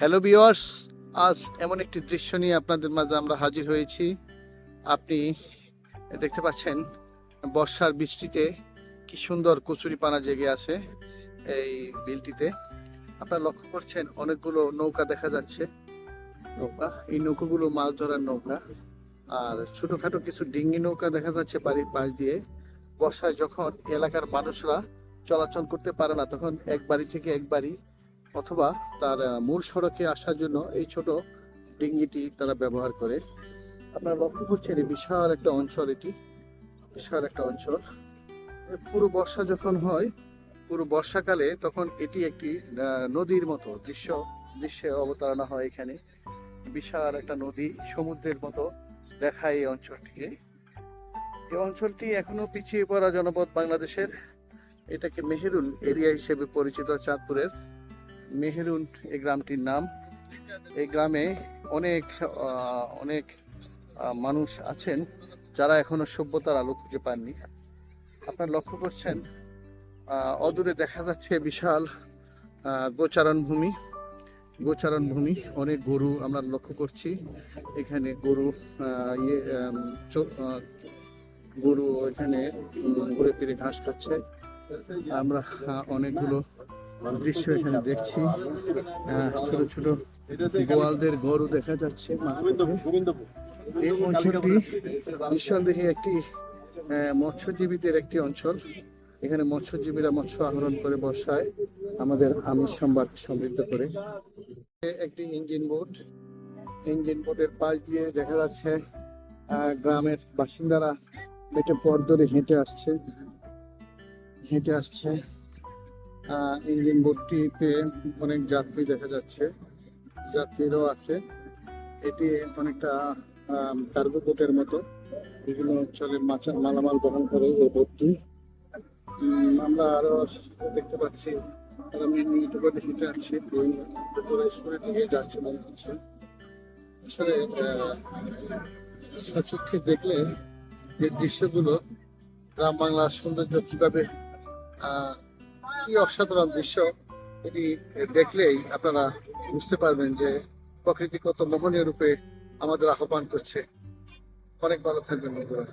Hello বিওয়ার্স আজ এমন একটি দৃশ্য নিয়ে আপনাদের মাঝে আমরা হাজির হয়েছি। আপনি দেখতে পাচ্ছেন বর্ষার বৃষ্টিতে কি সুন্দর কচুরিপানা জেগে আছে এই বিলটিতে। আপনারা লক্ষ্য করছেন অনেকগুলো নৌকা দেখা যাচ্ছে। নৌকা, এই নৌকাগুলো মাছ ধরার নৌকা। আর ছোটখাটো কিছু ডিঙ্গি নৌকা দেখা যাচ্ছে বাড়ির পাশ দিয়ে। বর্ষায় যখন এলাকার মানুষরা চলাচল করতে পারে না, তখন এক বাড়ি থেকে এক বাড়ি অথবা তার মূল সড়কে আসার জন্য এই ছোট ডিঙ্গিটি তারা ব্যবহার করে। আপনারা লক্ষ্য করছেন বিশাল একটা অঞ্চল এটি। বিশাল একটা অঞ্চল। পুরো বর্ষা যখন হয়, পুরো বর্ষাকালে তখন এটি একটি নদীর মতো দৃশ্য, দৃশ্যে অবতারণা হয় এখানে। বিশাল একটা নদী সমুদ্রের মতো দেখায় এই অঞ্চলটিকে। এই অঞ্চলটি এখনও পিছিয়ে পড়া জনপদ বাংলাদেশের। এটাকে মেহেরুন এরিয়া হিসেবে পরিচিত চাঁদপুরের। মেহেরুন এই গ্রামটির নাম। এই গ্রামে অনেক অনেক মানুষ আছেন যারা এখনও সভ্যতার আলো খুঁজে পাননি। আপনারা লক্ষ্য করছেন অদূরে দেখা যাচ্ছে বিশাল গোচারণ ভূমি। গোচারণ ভূমি, অনেক গরু আমরা লক্ষ্য করছি। এখানে গরু ইয়ে গরু এখানে ঘুরে ফিরে ঘাস খাচ্ছে। আমরা অনেকগুলো দৃশ্য এখানে দেখছি। ছোট ছোট গোয়ালদের গরু দেখা যাচ্ছে। এই অঞ্চলটি নিঃসন্দেহে একটি মৎস্যজীবীদের একটি অঞ্চল। এখানে মৎস্যজীবীরা মৎস্য আহরণ করে বসায়, আমাদের আমিষ সম্ভার সমৃদ্ধ করে। একটি ইঞ্জিন বোট। ইঞ্জিন বোটের পাশ দিয়ে দেখা যাচ্ছে গ্রামের বাসিন্দারা মেটে পথ ধরে হেঁটে আসছে। হেঁটে আসছে। ইঞ্জিন বোটটিতে অনেক যাত্রী দেখা যাচ্ছে, যাত্রীরাও আছে। এটি অনেকটা কার্গো বোটের মতো। বিভিন্ন অঞ্চলে মাছা মালামাল বহন করে এই বোটটি আমরা আরও দেখতে পাচ্ছি হেঁটে স্কুলের দিকে যাচ্ছে মনে হচ্ছে। আসলে দেখলে এই দৃশ্যগুলো গ্রাম বাংলার সৌন্দর্য কীভাবে কি অসাধারণ দৃশ্য এটি দেখলেই আপনারা বুঝতে পারবেন যে প্রকৃতি কত মোহনীয় রূপে আমাদের আহ্বান করছে। অনেক ভালো থাকবেন বন্ধুরা।